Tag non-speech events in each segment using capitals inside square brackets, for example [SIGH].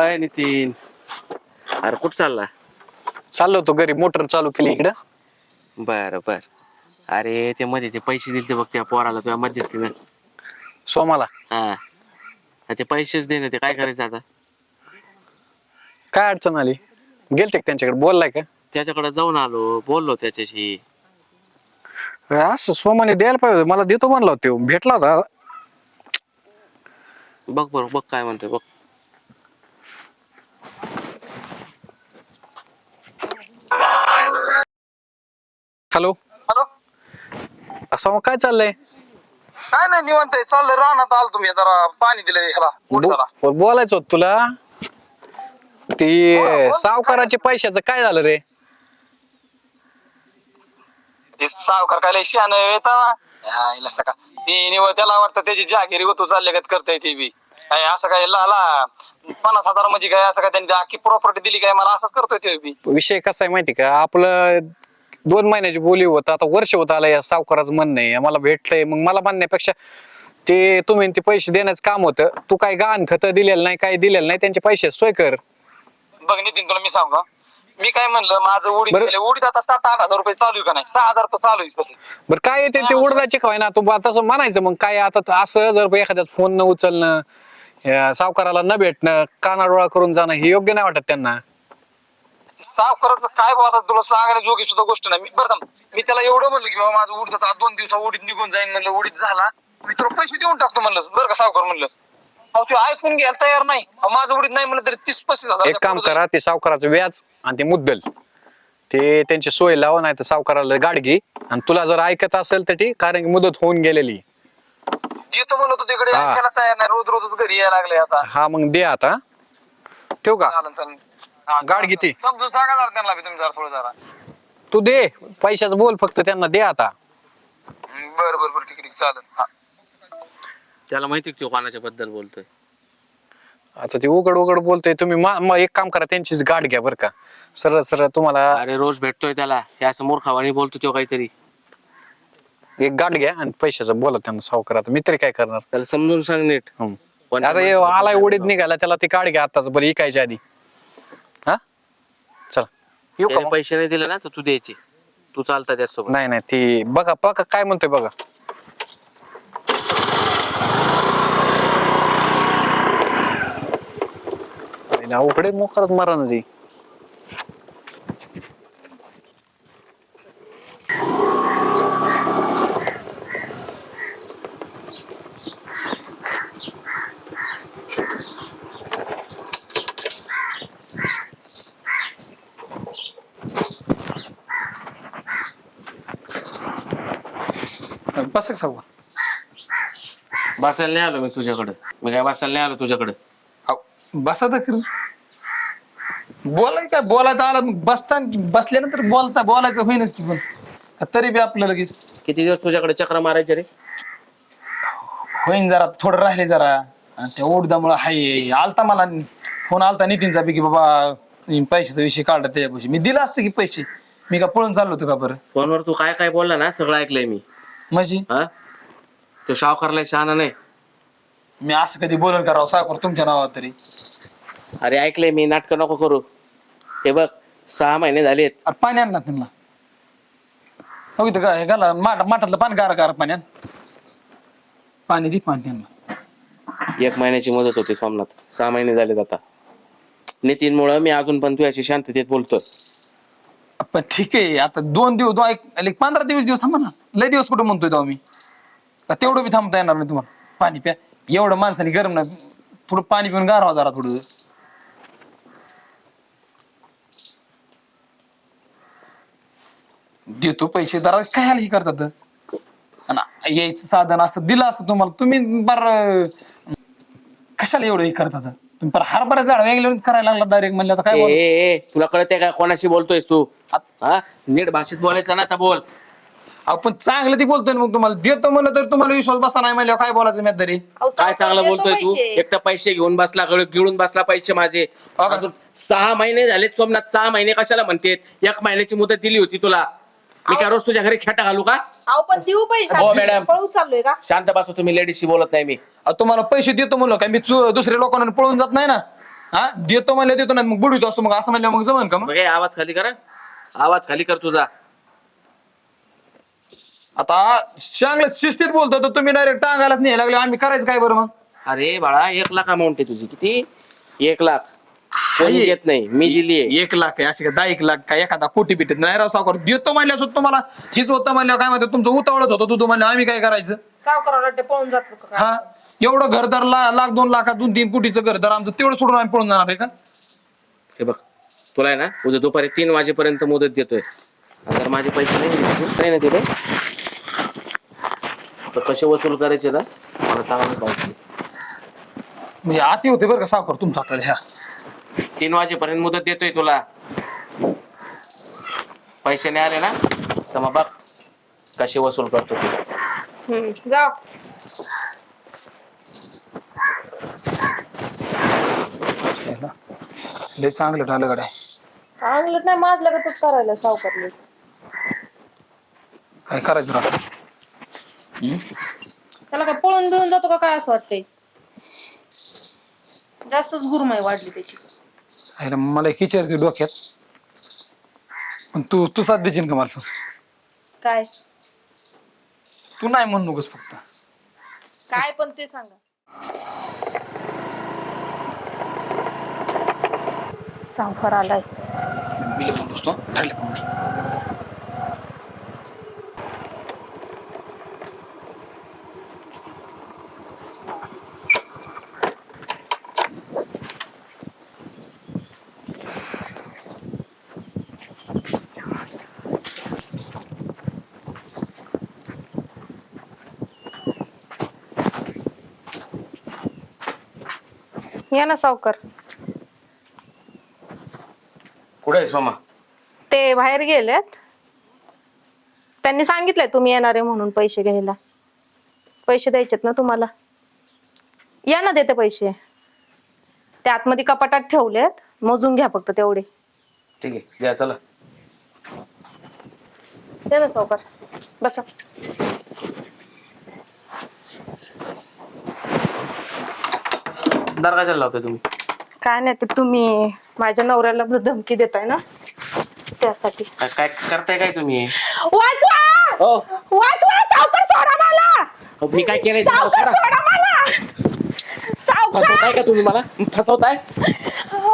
अय नितीन? अरे कुठं चालला चाललो होतो घरी मोटर चालू केली इकडं. बर बर. अरे ते मध्ये ते पैसे दिले बघ त्या पोराला तुझ्या मध्यस्थीनं. सोमाला? हा. हा, ते पैसेच दे ना ते काय करायचं आता? काय अडचण आली? गेलते का त्यांच्याकडे? बोललाय का? त्याच्याकडे जाऊन आलो बोललो त्याच्याशी. असं सोमाने द्यायला पाहिजे मला देतो म्हणला होता तो भेटला होता. बघ बरं बघ काय म्हणतोय बघ. हॅलो. हॅलो. सोमा काय चाललंय? काय नाही निवांत आहे. चाललंय रानात आलो तुम्ही जरा पाणी दिलं ह्याला उडदाला बो- बोलायचं होत तुला? ती सावकाराच्या पैशाचं काय झालं रे? ते सावकार काय लय शहाणं येता सका. ती निवड त्याला वाटतं त्याची जागिरी होतो चालले का करताय ती बी. काय असं काय लाला पन्नास हजार म्हणजे काय असं काय त्यांनी अख्खी प्रॉपर्टी दिली काय? मला असंच करतोय ते बी. विषय कसा आहे माहिती का? आपलं दोन महिन्याची बोली होत आता वर्ष होत आलं या सावकाराचं म्हणणं आहे. मला भेटतंय मग मला म्हणण्यापेक्षा ते तुम्ही ते पैसे देण्याचं काम होतं. तू काय गहाण खत दिलेलं नाही काय दिलेलं नाही त्यांचे पैसे सोय कर. बघ नितीन तुला मी सांगू का? मी काय म्हणलं माझं उडीद बरं. उडीद आता सात आठ हजार रुपये चालू आहे का नाही? सहा हजार तर चालू आहे तसं. बरं काय येते ते उडदाचे खवाय ना तू बा तसं म्हणायचं मग काय आता त- असं जर एखाद्यात फोन न उचलणं या सावकाराला न भेटणं कानाडोळा करून जाणं हे योग्य नाही वाटत त्यांना. सावकाराचं काय बाबा आता तुला सांगायला जोगी सुद्धा गोष्ट नाही. मी बरं. मी त्याला एवढं म्हणलं की बाबा माझं आज दोन दिवसा उडीत निघून जाईन म्हणलं उडीत झाला. मी तुला पैसे देऊन टाकतो म्हणलं. बरं का सावकार म्हणलं. अहो ते ऐकून घ्यायला तयार नाही. अहो, माझं उडीत नाही म्हणलं तरी तीस पस्तीस हजार एक काम करा ते सावकाराचं व्याज आणि ते मुद्दल ते त्यांची सोय लावा नाही तर सावकाराला गाडी घे. आणि तुला जर ऐकत असेल तर ठीक कारण की मुदत होऊन गेलेली. देतो म्हणलं होतं तिकडे. हा. ऐकायला तयार नाही. रोज रोजच घरी यायला लागले आता. हा मग दे आता. ठेवू का? चालन चालन हा, गाड किती? समजून सांगा जरा त्यांना बी तुम्ही जरा थोडं जरा. तू दे पैशाचं बोल फक्त त्यांना दे आता. हम्म, बरं बरं बरं ठीक आहे ठीक आहे, चालेल. हा. त्याला माहिती का तो कोणाच्या बद्दल बोलतोय? आता ते उघड उघड बोलतोय. तुम्ही मा- मग एक काम करा त्यांचीच गाठ घ्या बरं का. सरळ सरळ तुम्हाला अरे रोज भेटतोय त्याला. हे असं मूर्खावानी बोलतो तो काहीतरी. एक गाठ घ्या आणि पैशाचं बोला त्यांना सावकाराचं मी तरी काय करणार? त्याला समजून सांग नीट. हम्म. पण आता हे आलाय उडीत निघाला त्याला ते काढ घ्या आताच बरं इकायच्या आधी. हा? चला. येऊ का त्याने मग? पैसे नाही दिले ना तर तू द्यायचे. तू चालता त्याच्यासोबत नाही नाही ती बघा बघा काय म्हणतोय बघा. पहिला उकडे मोकारच मारा ना जी. बस सांगू. बसायला नाही आलो मी तुझ्याकडे. मी काय बसायला नाही आलो तुझ्याकडे. बसा तर बोलाय काय? बोलायचं आलं मग बसताना बसल्यानंतर बोलता बोलायचं होईनच की पण. तरी बी आपलं लगेच. किती दिवस तुझ्याकडे चक्र मारायचे रे? होईन जरा थोडं राहिले जरा. आणि त्या ओढदामुळं हाय आलता मला. फोन आलता नितीनचा बी की बाबा पैशाचा विषय काढला त्याच्यापाशी. मी दिला असतं की पैसे. मी का पळून चाललो होतो का बरं? फोनवर तू काय काय बोलला ना सगळं ऐकलंय मी. म्हणजे हा? तो सावकारला शहाणा नाही. मी असं कधी बोलून करावं साखर तुमच्या नावात तरी. अरे ऐकलंय मी नाटकं नको करू. हे बघ सहा महिने झालेत. अरे पाणी आण ना त्यांना. हो इथं काय घाला माठ माठातलं पाणी गारा गारा पाण्यात पाणी दे पाणी त्यांना. एक महिन्याची मदत होती सोमनाथ. सहा महिने झालेत आता. नितीनमुळं मी अजून पण तुझ्याशी शांततेत बोलतोय. पण ठीक आहे. आता दोन दिवस दोन एक एक पंधरा दिवस दिवस थांबा ना. लय दिवस कुठं म्हणतोय तेव्हा मी. का तेवढं बी थांबता येणार नाही तुम्हाला. पाणी प्या. एवढं माणसाने गरम ना थोडं पाणी पिऊन गारवा जरा थोडं. देतो पैसे. जरा काय हे करतात? आणि यायचं साधन असं दिलं असं तुम्हाला. तुम्ही बर कशाला एवढं हे करतात? तुम्ही पर हरभरा झाड वेगळ्याच करायला लागला डायरेक्ट म्हणलं आता काय ए, बोलू? ए, ए, तुला कळतंय का कोणाशी बोलतोयस तू? हा? नीट भाषेत बोलायचं ना आता बोल. अहो पण चांगलं ती बोलतोय ना मग तुम्हाला. देतो म्हणलं तर तुम्हाला विश्वास बसा नाही म्हणल्यावर काय बोलायचं मी तरी? काय चांगलं बोलतोय तू? एक तर पैसे घेऊन बसला गळ- गिळून बसला पैसे माझे? अजून सहा महिने झालेत सोमनाथ सहा महिने कशाला म्हणतेत? एक महिन्याची मुदत दिली होती तुला. मी काय रोज तुझ्या घरी खेटा घालू का? अहो पण देऊ पैसे. हो, मॅडम. पळू चाललोय का? शांत बसा तुम्ही लेडीजशी बोलत नाही मी. अहो, तुम्हाला पैसे देतो म्हणलं काय? मी चु- दुसऱ्या लोकांना पळून जात नाही ना? हा? देतो म्हणलं देतो नाही. मग बुडवितो असं मग असं म्हणलं मग जमन का मग? हे आवाज खाली कर. आवाज खाली कर तुझा. आता चांगलं शिस्तीत बोलतो तर तुम्ही डायरेक्ट टांगायलाच नाही लागले. आम्ही करायचं काय बरं मग? अरे बाळा एक लाख अमाऊंट आहे तुझी. किती? एक लाख. कोणी आहे. घेत नाही. मी दिली आहे. एक लाख आहे. अशी का दहा एक लाख काय एखादा कोटी बिटीत नाही राव सावकार देतो म्हणल्यास तुम्हाला. हेच होतं म्हणल्यावर काय म्हणतात तुमचं उतावळच होतं. तू म्हणलं आम्ही काय करायचं? सावकाराला ते पळून जातो का? काय? हा? एवढं घरदार ला लाख दोन लाखात दोन तीन कोटीचं घरदार आमचं तेवढं सोडून आम्ही पळून जाणार आहे का? हे बघ तुला आहे ना उद्या दुपारी तीन वाजेपर्यंत मुदत देतोय. आणि जर माझे पैसे नाही दिले तू, नाही ना दिले? तर कसे वसूल करायचे ना मला चांगलं पाहिजे. म्हणजे आती होते बरं का सावकार तुमचा आता ह्या? तीन वाजेपर्यंत मुदत देतोय तुला. पैसे नाही आले ना तर मग बघ कसे वसूल करतो तुला. हम्म, जा लय चांगलं ठरलं गड्या. नाही माझ लगतच करायला सावकारले. काय करायचं राव? त्याला काय पळून बिळून जातो का काय असं वाटतंय? जास्तच गुरमाई वाढली त्याची. मला एक विचारते डोक्यात. पण तू तू साथ देशील का मला? सांग? काय? तू नाही म्हणू नकोस फक्त. काय पण ते सांगा. सावकार आलाय. मी लपून बसतो. ठरले पण नाही या ना सावकार. कुठे आहे सोमा? ते बाहेर गेलेत. त्यांनी सांगितलंय तुम्ही येणार आहे म्हणून पैसे घ्यायला. पैसे द्यायचेत ना तुम्हाला. या ना देते पैसे. ते आतमध्ये कपाटात ठेवलेत. मोजून घ्या फक्त तेवढे. ठीक आहे द्या चला. या ना सावकार. बसा. दर कशाला लावताय तुम्ही? काय नाही ते तुम्ही माझ्या नवऱ्याला धमकी देताय ना? त्यासाठी. काय काय करताय काय तुम्ही? वाचवा हो. वाचवा सावकार सोडा मला! हो, मी काय केलंय तुम्हाला सावकार सोडा. सोडा मला! सावकार! फसवताय का तुम्ही मला? फसवताय?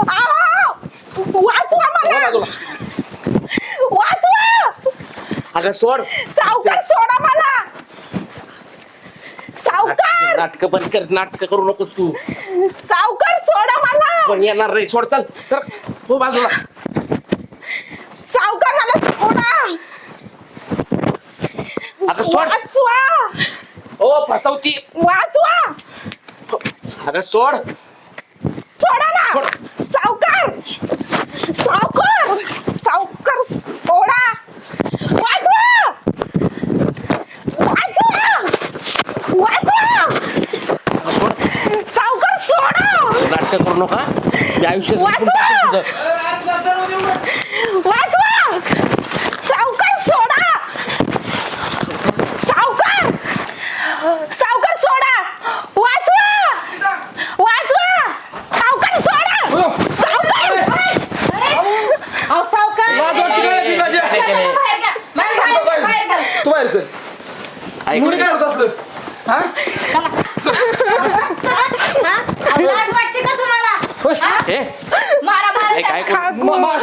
आहो! वाचवा हो मला! बाजूला. वाचवा अगं सोड. सावकार सोडा मला! सावकार! नाटक बंद कर नाटक करू नकोस तू. सावकार सोडा मला! पण येणार रे सोड चल सर हो बाजूला. सावकार मला सोडा! अगं सोड. वाचवा! हो फसवती. वाचवा! अगं सोडा ना सावकार सावकार सावकार सोडा वाचवा वाचवा वाचवा सोड सावकार सोडा नाटक करू नका आयुष्य जगून वाचवा! टाकेन तुझं. वाचवा! सावकार सोडा! सावकार! सावकार सोडा! वाचवा! वाचवा! सावकार सोडा! सावकार! अहो सावकार! लाज वाटते का पिकाची? काय केलंय? तू बाहेर चल. ऐक मुली काय. होत असलं हा लाज वाटते का तुम्हाला हे मारा हे काय करू? म- मा-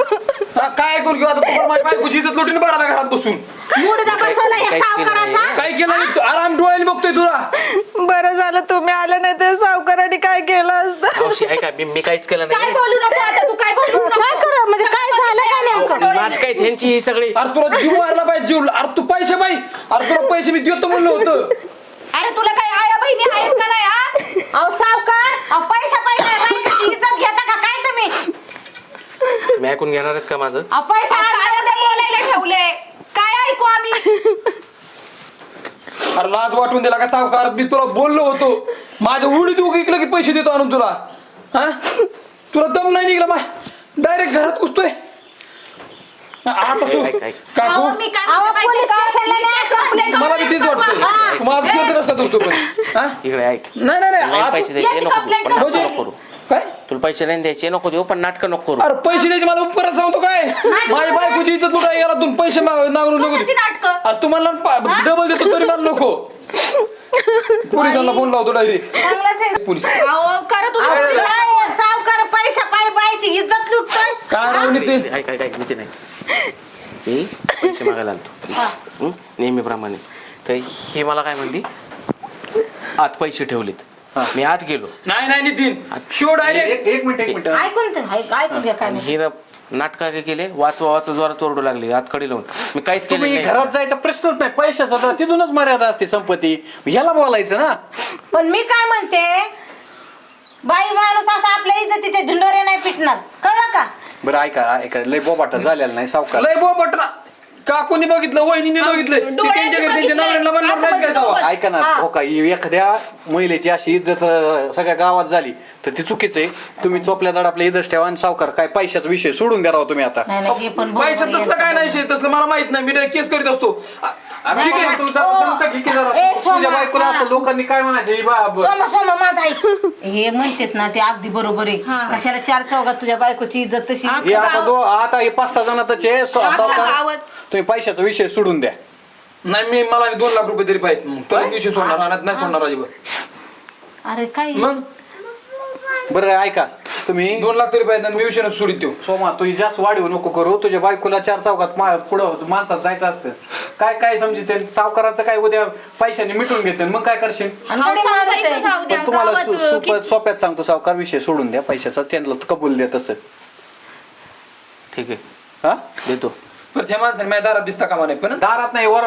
हा, काय ऐकून घेऊ आता तुम्हाला माझी बायकोची इज्जत लुटीन बरं आता घरात बसून. मुडदा बसवला या काय केलं सावकाराचा काय केलं नाही? तू आराम डोळ्याने बघतोय तुला. बरं झालं तुम्ही आलं नाही तर सावकाराने काय केलं असतं? मावशी ऐका मी मी काहीच केलं काय नाही बोलू नको आता तू काय बोलू नको. काय करा? म्हणजे काय झालं काय नेमकं? नाटक आहेत ह्यांची ही सगळी. अरे तुला जीव मारला पाहिजे जीव. अरे तू पैसे पाहिजे अरे तुला पैसे मी देतो म्हणलं होतं. अरे तुला काय आया बहिणी आहेत का नाही हा? अहो पैसा पैसा बायकाची इज्जत घेता का काय तुम्ही तुम्ही ऐकून घेणार आहेत का माझं? बोलायला ठेवले? काय ऐकू आम्ही? [LAUGHS] अरे लाज वाटून दिला का सावकार? मी तुला बोललो होतो. माझ्या उडीत उग इकलं की पैसे देतो आणून तुला. हा? तुला दम नाही निघला मा डायरेक्ट घरात घुसतोय. आता तू ऐक, ऐक. काकू अहो मी काय अहो, म्हणते पोलीस माहिती स्टेशनला का? न्या, complaint मला बी तेच वाटतंय. माझं कसं करतो पण. हा? इकडे ऐक. नाही नाही नाही. नाही आज- पैसे द्यायचे याची नको complaint पण नको करतोय. करू. काय? तुला पैसे नाही द्यायचे नको देऊ पण नाटक नको करू. अरे पैसे द्यायचे मला परत सांगतो काय? माझी बायकोची इज्जत लुटाय गेला तुम्ही पैसे माग- नांगरून नको. कशाची नाटकं? अरे तुम्हाला डबल देतो तरी मला नको. पोलिसांना फोन लावतो डायरेक्ट चांगलंच आहे. पोलीस. अहो, करा तुम्ही. सावकार पैसा पाय बायची इज्जत लुटतोय. काय नितीन काय काय काय मी ते नाही. मी पैसे मागायला आलतो. हं? नेहमीप्रमाणे. तर हे मला काय म्हणली? आत पैसे ठेवलेत. मी आत गेलो. नाही नाही नितीन. शो डायरेक्ट एक एक मिनिट एक मिनिट ऐकून तर ऐक- ऐकून घ्या काय आणि म्हणते. हिनं नाटका केले वाचवा वाचवा जोरात ओरडू लागली हात कडी लावून. मी काहीच केलं तुम्ही नाही. घरात जायचा प्रश्नच नाही पैशाचा तर तिथूनच मर्यादा असते संपत्ती. ह्याला बोलायचं ना. पण मी काय म्हणते बाई माणूस असा आपल्या इज्जतीचे ढिंडोरे नाही पिटणार. कळलं का? बरं ऐका ऐका लय बोबाटा झालेला नाही सावकार. लय बोबट ना काकूनी बघितलं वहिनीने बघितलं. ते डोळ्यांनी त्यांच्या घरी त्यांच्या बघितलंय. नवऱ्याला म्हणणार नाहीत काय तेव्हा? ऐका ना हो. का एखाद्या महिलेची अशी इज्जत अं, सगळ्या गावात झाली तर ती चुकीचं आहे. तुम्ही चोपल्या दड आपल्या इज्जत ठेवा आणि सावकार काय पैशाचा विषय सोडून द्या राव तुम्ही आता. नाही नाही हे पण बरोबर पैशात. तसलं काय नाही शे, तसलं मला माहीत नाही. मी direct केस करीत असतो. आ- अरे ठीक बाबा, आहे. तू जरा दमतं घे की जरा. ए, सोमा, तुझ्या बायकोला असं हा. लोकांनी काय म्हणायचं? ही बा- ब- सोमा सोमा माझा ऐक. [LAUGHS] हे म्हणतात ना ते अगदी बरोबर आहे. कशाला चार चौघात तुझ्या बायकोची इज्जत तशी? हे आता दो आता हे पाच सहा जणातच आहे सो- सावकार गावात. तुम्ही पैशाचा विषय सोडून द्या. नाही मी मला आणि दोन लाख रुपये तरी पाहिजेत. मग तर दिवशी सोडणार राहणार नाही सोडणार अजिबात. अरे काय मग? बरं ऐका. तुम्ही दोन लाख तरी पाहिजे आणि मी विषय सोडित देऊ. सोमा तू जास्त वाढीव नको करू. तुझ्या बायकोला चार चौकात मा- पुढं माणसात जायचं असतं. काय काय समजते? सावकाराचं काय उद्या पैशाने मिटून घेते. मग काय करशील? आणि अहो, गरीब माणूस समजायचं आहे. जाऊ द्या. पण तुम्हाला गावात, सोप्यात सांगतो सावकार विषय सोडून द्या. पैशाचा त्यांना कबूल द्या तसं. ठीक आहे. हा? देतो. पण त्या माणसाने माझ्या दारात दिसता कामा नाही पण? दारात नाही वर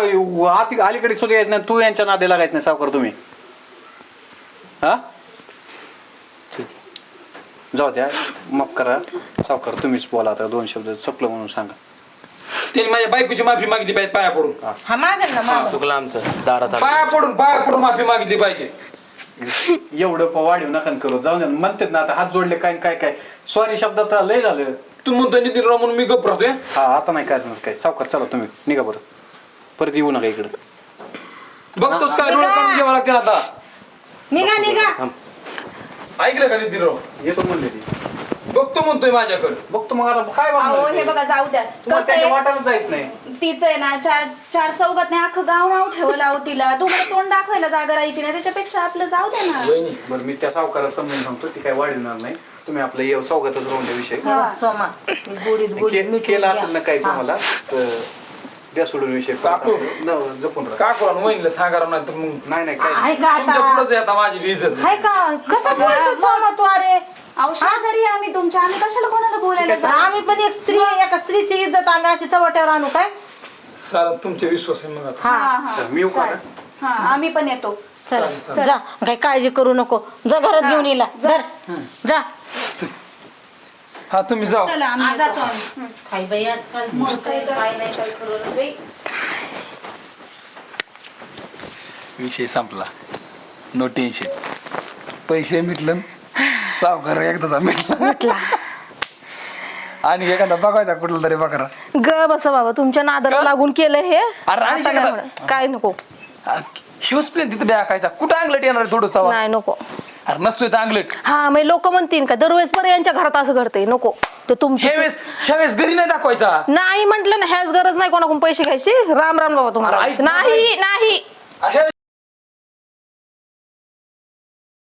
आत अलीकडे सुद्धा यायचं नाही. तू यांच्या नादे लागायचं नाही सावकार तुम्ही. हा? जाऊ द्या माफ करा. सावकार तुम्हीच बोला आता दोन शब्द चपलं म्हणून सांगा. त्यांनी माझ्या बायकोची माफी मागितली पाहिजे पाया पडून. हा. मागेल ना मागेल. चुकलं आमचं. दारात आलं. पाया पडून पाया पडून माफी मागितली पाहिजे. एवढं प- वाढीव नका करू. जाऊ द्या म्हणतात ना आता हात जोडले काय काय काय. सॉरी शब्दात लय झालं. तू म्हणतो नितीन राव म्हणून मी गप राहतोय हा आता नाही काय काय. सावकार चला तुम्ही निघा बरं. परत येऊ नका इकडं. बघतोस काय डोळे काढून घ्यावं लागते आता. निघा निघा. थांब. ऐकलं का नितीन राव? येतो म्हणले ती. बघतो म्हणतोय माझ्याकडे. बघतो मग आता काय अहो हे? बघा जाऊ द्या. तुम्हाला कसं त्याच्या आहे? वाटायला जायच नाही. तिचं आहे ना चार चार चौघात नाही अख्खं गाव नाव ठेवलं अहो तिला. तुम्हाला तोंड दाखवायला जागा राहायची नाही त्याच्यापेक्षा आपलं जाऊ द्या ना. वहिनी बरं मी त्या सावकाराला समजून सांगतो ती काय वाढवणार नाही. तुम्ही आपलं येऊ चौघातच राहून द्या विषय. हे. बघ, सोमा गुडीत गुडीत के- मिठून केला घ्या. असेल ना काही हा. तुम्हाला तर द्या सोडून विषय. काकू. न, जपून राहा. का वहिनीला सांगा राव नाही तर मग नाही नाही काय आहे नाही. का तुमच्या आता? पुढेच आहे आता माझी बी इज्जत. आहे का? कसं बोलतो सोमा तू अरे? अहो शेजारी आहे आम्ही तुमच्या. आम्ही कशाला कोणाला बोलायला पण जाऊ? आम्ही पण एक स्त्री आहे, एका स्त्रीची इज्जत आम्ही अशी चवट्यावर आणू काय? चालेल तुमचे विश्वास आहे मग आता. हा. हा हा. तर मी येऊ का हा आम्ही पण येतो. चल चालेल, चालेल. जा. काही काळजी करू नको. जा घरात घेऊन येला जा. हा तुम्ही जाऊ. चला आम्ही आज येतो. जातो आम्ही. काही बाई आजकाल काय काय नाही काय करू बाई. विषय संपला. नो टेन्शन पैसे मिटलं सावकार एकदाचा मिटला. आणि एखादा बघायचा कुठला तरी बकरा. ग बसा बाबा तुमच्या नादाला लागून केलं हे. आणि आता म्हणत. काय नको. शिवस प्लेन तिथं बॅकायचा कुठं अंगलट येणार तवा? नाही नको. अरे नसतोय तर अंगलट. हा मग लोक म्हणतील का दरवेळेस बरं यांच्या घरात असं घडते नको. तर तुमची घरी नाही दाखवायचा. नाही म्हटलं ना ह्याच गरज नाही कोणाकडून पैसे घ्यायची? राम राम बाबा अरे तुम्हाला ऐक ना, नाही नाही. अरे